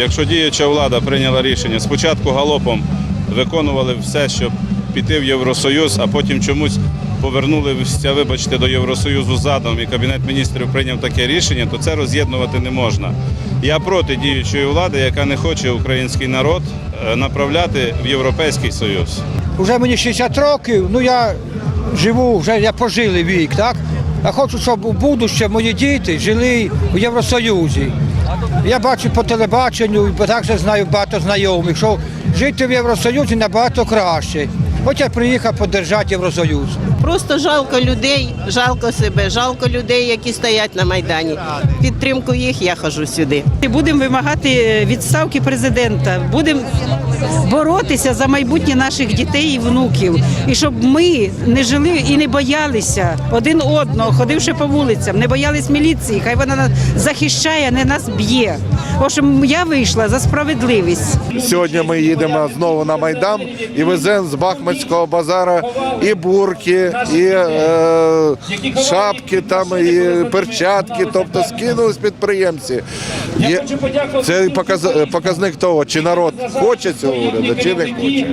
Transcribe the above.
Якщо діюча влада прийняла рішення, спочатку галопом виконували все, щоб піти в Євросоюз, а потім чомусь повернулися, вибачте, до Євросоюзу задом, і Кабінет міністрів прийняв таке рішення, то це роз'єднувати не можна. Я проти діючої влади, яка не хоче український народ е, направляти в Європейський Союз. Уже мені 60 років, ну я живу, вже я пожили вік, так? Я хочу, щоб у будуще мої діти жили у Євросоюзі. Я бачу по телебаченню, і також знаю багато знайомих, що жити в Євросоюзі набагато краще. Я приїхав подержати Євросоюз. Просто жалко людей, жалко себе, жалко людей, які стоять на Майдані. Підтримку їх я хожу сюди. Будемо вимагати відставки президента, будемо боротися за майбутнє наших дітей і внуків, і щоб ми не жили і не боялися один одного, ходивши по вулицям, не боялись міліції. Хай вона нас захищає, не нас б'є. Бо я вийшла за справедливість. Сьогодні ми їдемо знову на Майдан і веземо з Бахмутського базара і бурки, і е, шапки, там, і перчатки, тобто скинулись підприємці. Є, це показ, показник того, чи народ хоче цього уряду, чи не хоче.